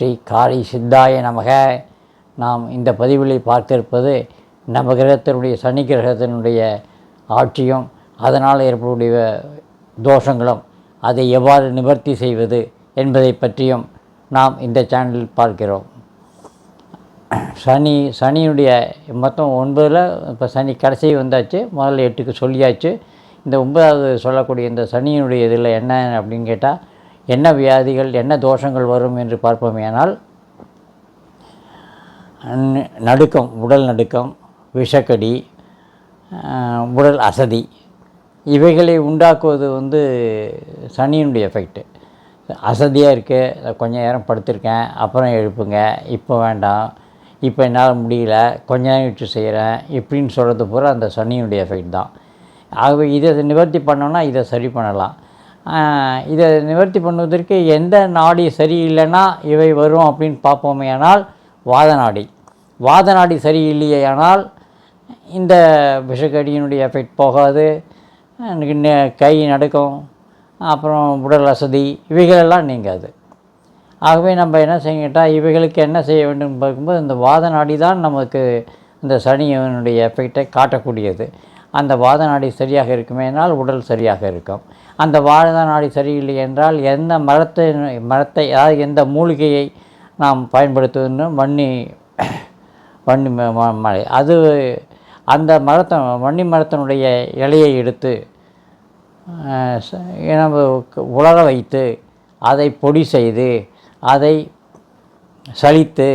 ஸ்ரீ காளி சித்தாய நமக. நாம் இந்த பதிவிலை பார்த்திருப்பது நம்ம கிரகத்தினுடைய சனி கிரகத்தினுடைய ஆட்சியும் அதனால் ஏற்படக்கூடிய தோஷங்களும் அதை எவ்வாறு நிவர்த்தி செய்வது என்பதை பற்றியும் நாம் இந்த சேனலில் பார்க்கிறோம். சனி சனியுடைய மொத்தம் ஒன்பதில் இப்போ சனி கடைசி வந்தாச்சு முதல்ல எட்டுக்கு சொல்லியாச்சு. இந்த ஒன்பதாவது சொல்லக்கூடிய இந்த சனியினுடைய இதில் என்ன அப்படின்னு கேட்டால் என்ன வியாதிகள் என்ன தோஷங்கள் வரும் என்று பார்ப்போமேனால் நடுக்கம் உடல் நடுக்கம் விஷக்கடி உடல் அசதி இவைகளை உண்டாக்குவது வந்து சனியினுடைய எஃபெக்ட்டு அசதியாக இருக்குது கொஞ்ச நேரம் படுத்திருக்கேன் அப்புறம் எழுப்புங்க இப்போ வேண்டாம் இப்போ என்னால் முடியல கொஞ்ச நேரம் விட்டு செய்கிறேன் இப்படின்னு சொல்கிறது பூரா அந்த சனியினுடைய எஃபெக்ட் தான். ஆகவே இதை நிவர்த்தி பண்ணோன்னா இதை சரி பண்ணலாம். இதை நிவர்த்தி பண்ணுவதற்கு எந்த நாடி சரியில்லைன்னா இவை வரும் அப்படின்னு பார்ப்போமேயானால் வாத நாடி. வாத நாடி சரியில்லையானால் இந்த விஷக்கடியினுடைய எஃபெக்ட் போகாது. கை நடுக்கம் அப்புறம் உடல் அசதி இவைகளெல்லாம் நீங்காது. ஆகவே நம்ம என்ன செய்யட்டா இவைகளுக்கு என்ன செய்ய வேண்டும் பார்க்கும்போது இந்த வாத நாடி தான் நமக்கு இந்த சனியினுடைய எஃபெக்டை காட்டக்கூடியது. அந்த வாத நாடி சரியாக இருக்குமேனால் உடல் சரியாக இருக்கும். அந்த வாத நாடி சரியில்லை என்றால் எந்த மரத்தை மரத்தை அதாவது எந்த மூலிகையை நாம் பயன்படுத்துவதுன்னு வன்னி வன்னி மலை அது அந்த மரத்தை வன்னி மரத்தினுடைய இலையை எடுத்து நம்ம உலர வைத்து அதை பொடி செய்து அதை சலித்து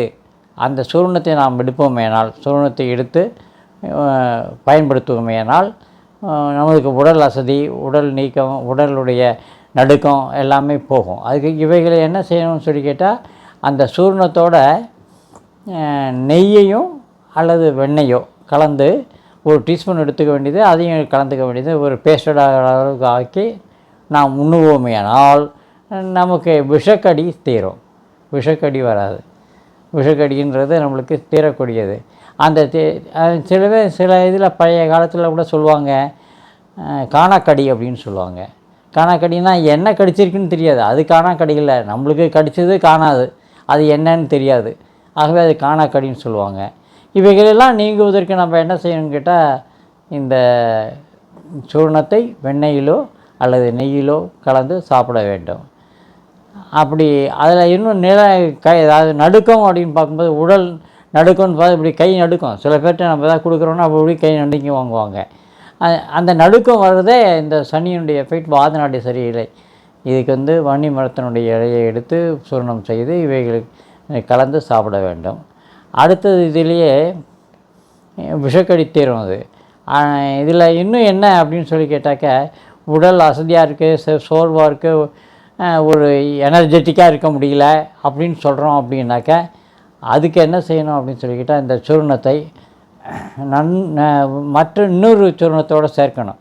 அந்த சூர்ணத்தை நாம் எடுப்போமேனால் சூர்ணத்தை எடுத்து பயன்படுத்துவோமேனால் நமக்கு உடல் அசதி உடல் நீக்கம் உடலுடைய நடுக்கம் எல்லாமே போகும். அதுக்கு இவைகளை என்ன செய்யணும்னு சொல்லி கேட்டால் அந்த சூர்ணத்தோட நெய்யையும் அல்லது வெண்ணையோ கலந்து ஒரு டீஸ்பூன் எடுத்துக்க வேண்டியது அதையும் கலந்துக்க வேண்டியது ஒரு பேஸ்டடாக அளவுக்கு ஆக்கி நாம் உண்ணுவோமேனால் நமக்கு விஷக்கடி தீரும். விஷக்கடி வராது. விஷக்கடின்றது நம்மளுக்கு தீரக்கூடியது. அந்த சில பேர் சில இதில் பழைய காலத்தில் கூட சொல்லுவாங்க காணாக்கடி அப்படின்னு சொல்லுவாங்க. காணாக்கடினா என்ன கடிச்சிருக்குன்னு தெரியாது. அது காணாக்கடி இல்லை. நம்மளுக்கு கடிச்சது காணாது. அது என்னன்னு தெரியாது. ஆகவே அது காணாக்கடின்னு சொல்லுவாங்க. இவைகளெல்லாம் நீங்குவதற்கு நம்ம என்ன செய்யணும்னு கேட்டால் இந்த சூர்ணத்தை வெண்ணெயிலோ அல்லது நெய்யிலோ கலந்து சாப்பிட வேண்டும். அப்படி அதில் இன்னும் நில க அதாவது நடுக்கம் அப்படின்னு பார்க்கும்போது உடல் நடுக்கம்னு பார்த்து இப்படி கை நடுக்கம். சில பேர்கிட்ட நம்ம எதாவது கொடுக்குறோன்னா அப்படி கை நடுங்கி வாங்குவாங்க. அந்த நடுக்கம் வர்றதே இந்த சனியினுடைய எஃபெக்ட் வாத நாடி சரியில்லை. இதுக்கு வந்து வன்னி மரத்தினுடைய இலையை எடுத்து சூர்ணம் செய்து இவைகளுக்கு கலந்து சாப்பிட வேண்டும். அடுத்தது இதிலேயே விஷக்கடி தீரும் அது. இதில் இன்னும் என்ன அப்படின்னு சொல்லி கேட்டாக்க உடல் அசதியாக இருக்குது சோர்வாக இருக்குது ஒரு எனர்ஜெட்டிக்காக இருக்க முடியல அப்படின்னு சொல்கிறோம் அப்படின்னாக்க அதுக்கு என்ன செய்யணும் அப்படின்னு சொல்லிக்கிட்டால் இந்த சூர்ணத்தை நன் மற்ற இன்னொரு சூர்ணத்தோடு சேர்க்கணும்.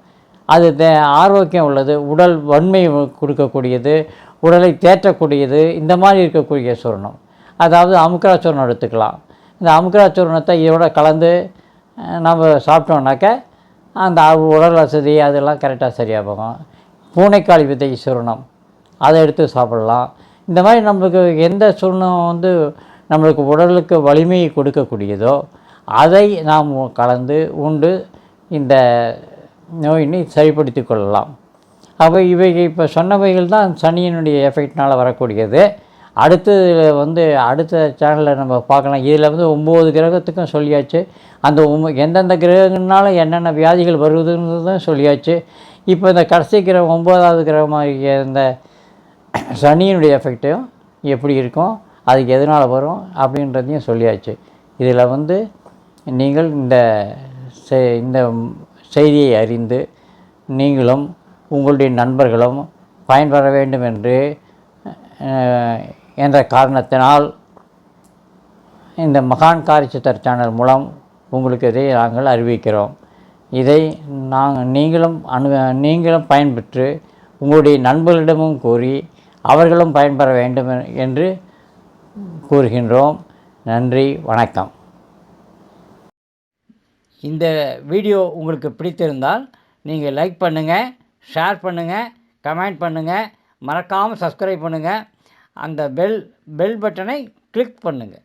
அது தே- ஆரோக்கியம் உள்ளது உடல் வன்மை கொடுக்கக்கூடியது உடலை தேற்றக்கூடியது இந்த மாதிரி இருக்கக்கூடிய சூர்ணம். அதாவது அமுக்கரா சூர்ணம் எடுத்துக்கலாம். இந்த அமுக்கரா சூர்ணத்தை இதோட கலந்து நம்ம சாப்பிட்டோம்னாக்க அந்த உடல் வசதி அதெல்லாம் கரெக்டாக சரியாக போகும். பூனைக்காளி விதை சூர்ணம் அதை எடுத்து சாப்பிடலாம். இந்த மாதிரி நம்மளுக்கு எந்த சூர்ணம் வந்து நம்மளுக்கு உடலுக்கு வலிமையை கொடுக்கக்கூடியதோ அதை நாம் கலந்து உண்டு இந்த நோயினை சரிப்படுத்தி கொள்ளலாம். அப்போ இவை இப்போ சொன்னவைகள் தான் சனியினுடைய எஃபெக்ட்னால் வரக்கூடியது. அடுத்தது வந்து அடுத்த சேனலில் நம்ம பார்க்கலாம். இதில் வந்து ஒம்பது கிரகத்துக்கும் சொல்லியாச்சு. அந்த எந்தெந்த கிரகங்கள்னால என்னென்ன வியாதிகள் வருவதுன்றதும் சொல்லியாச்சு. இப்போ இந்த கடைசி கிரகம் ஒம்பதாவது கிரகமாக இந்த சனியினுடைய எஃபெக்ட்டும் எப்படி இருக்கும்? அதுக்கு எதனால் வரும் அப்படின்றதையும் சொல்லியாச்சு. இதில் வந்து நீங்கள் இந்த செ- இந்த செய்தியை அறிந்து நீங்களும் உங்களுடைய நண்பர்களும் பயன்பெற வேண்டும் என்று என்ற காரணத்தினால் இந்த மகான் காரிச்சித்தர் சேனல் மூலம் உங்களுக்கு இதை நாங்கள் அறிவிக்கிறோம். இதை நாங்கள் நீங்களும் அனு நீங்களும் பயன்பெற்று உங்களுடைய நண்பர்களிடமும் கூறி அவர்களும் பயன்பெற வேண்டும் என்று கூறுகின்றோம். நன்றி வணக்கம். இந்த வீடியோ உங்களுக்கு பிடித்திருந்தால் நீங்கள் லைக் பண்ணுங்கள் ஷேர் பண்ணுங்கள் கமெண்ட் பண்ணுங்கள் மறக்காமல் சப்ஸ்கிரைப் பண்ணுங்கள் அந்த பெல் பெல் பட்டனை கிளிக் பண்ணுங்கள்